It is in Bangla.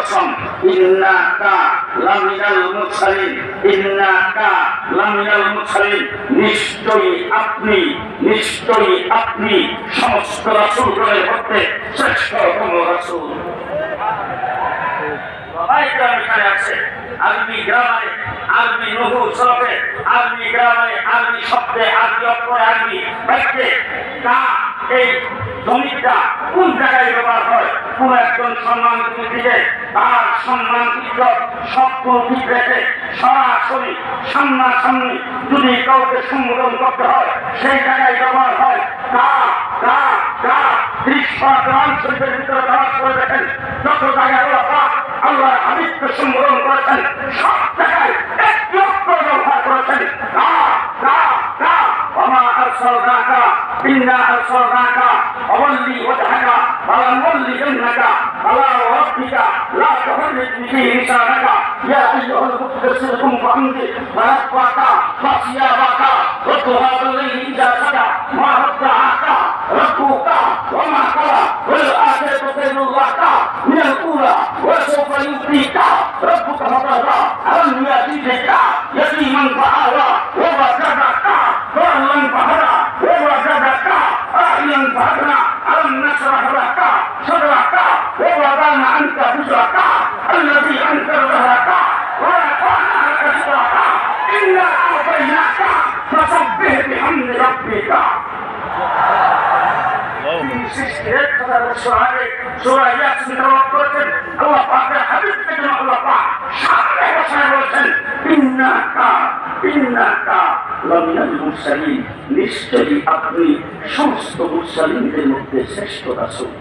কসম ইন্নাকা লামিনাল মুরসালিন, ইন্নাকা লামিনাল মুরসালিন, নিশ্চয়ই আপনি নিশ্চয়ই আপনি সমস্ত রাসূলগণের মধ্যে শ্রেষ্ঠতম রাসূল। আরবি গ্রামারে, আরবি নহু সরফে, আরবি গ্রামারে, আরবি শব্দে, আরবি অক্ষরে, আরবি বাক্যে কা এই জমিটা কোন জায়গায় ব্যবহার হয়? কোন একজন সম্মানিত দিকে তার সম্মান ইজ্জত সবগুলো ঠিক রেখে সরাসরি সামনাসামনি যদি কাউকে সম্বোধন করতে হয়, সেই জায়গায় ব্যবহার হয় প্রকাশ করে দেখেন, যত জায়গায় আল্লাহ হাবিবকে সম্বোধন করেছেন সব জায়গায় একটি অক্ষর ব্যবহার করেছেন কা কা কা وما أرسلناك إنا أرسلناك وولي وجهك ولنولينك على ربك لا تفرق به لسانك يا أيها المدثر قم فأنذر وربك وثيابك وطهى الليل إذا سجى ما عائلا فأغنى ألم نشرح لك صدرك ووضعنا عنك وزرك الذي أنكر ظهرك ورفعنا لك ذكرك إنا أعطيناك فسبح بحمد ربك সৃষ্টির কথা বছর আগে সূরা ইয়াসিন তেলাওয়াত করেছেন আল্লাহ ইন্নাকা ইন্নাকা লামিনাল মুরসালিন। নিশ্চয়ই আপনি সমস্ত মুরসালিনদের মধ্যে শ্রেষ্ঠ রাসূল।